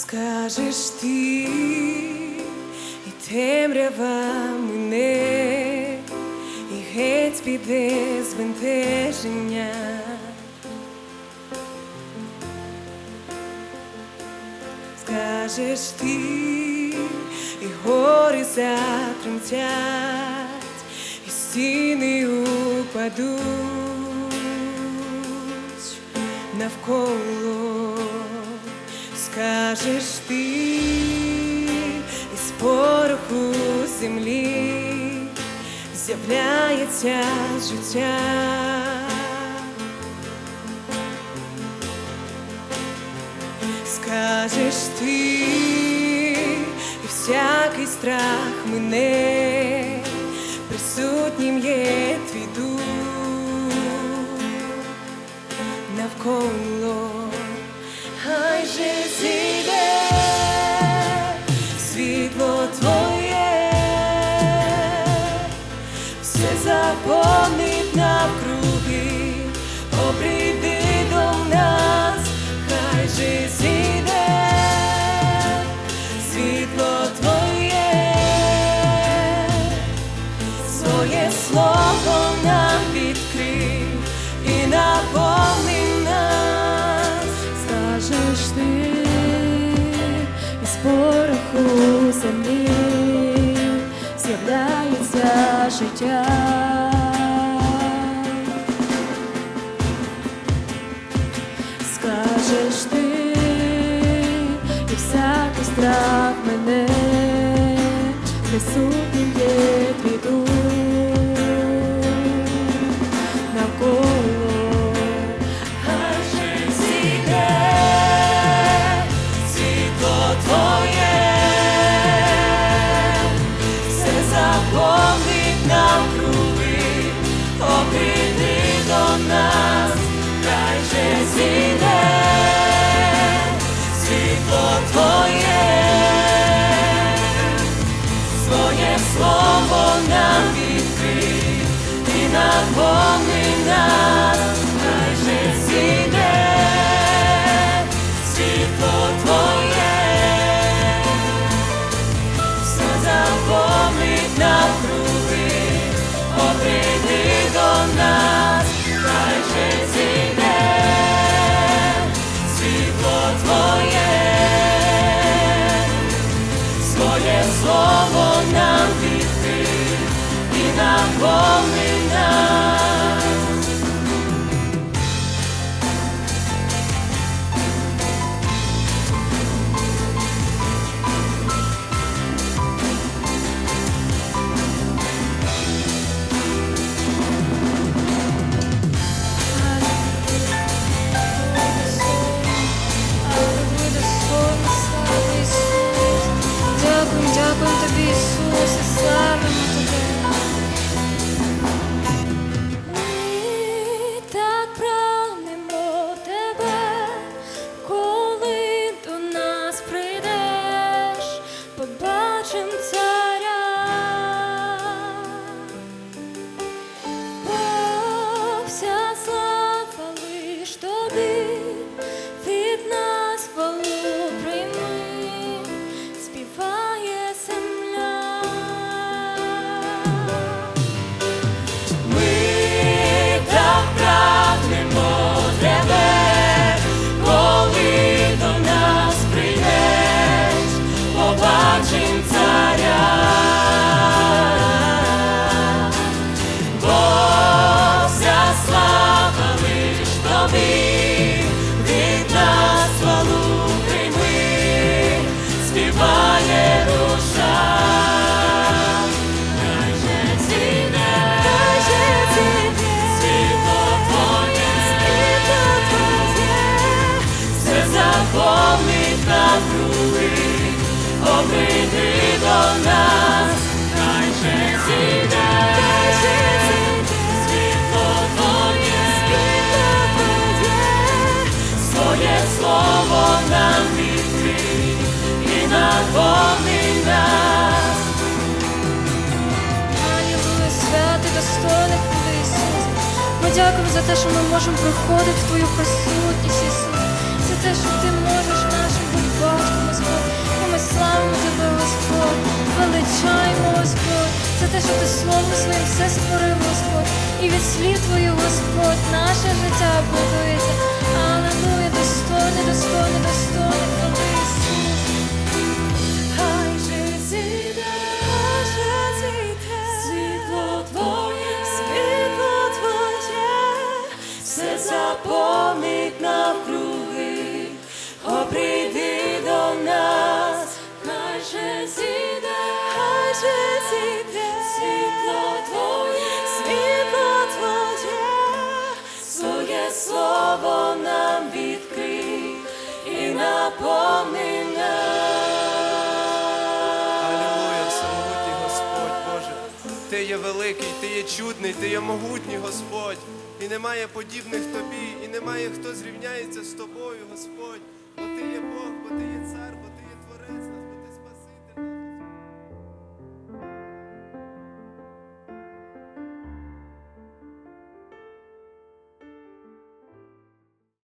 скажеш ти, і темрява мине, і геть піде збентеження. Скажеш ти, і гори затремтять, і стіни упадуть навколо скажеш ти із пороху землі з'являється життя, скажеш ти, і всякий страх мине. Скажеш ти і всякий страх мене присутнім є твій дух. amor. дякую за те, що ми можемо приходити в твою присутність, Ісус, за те, що ти можеш нашим бути батьком, Господь. І ми славимо тебе, Господь, величаємо, Господь, за те, що ти словом своїм все створив, Господь, і від слів твою, Господь, наше життя будується. Все заповнить є великий, ти є чудний, ти є могутній Господь. І немає подібних тобі, і немає хто зрівняється з тобою, Господь. Бо ти є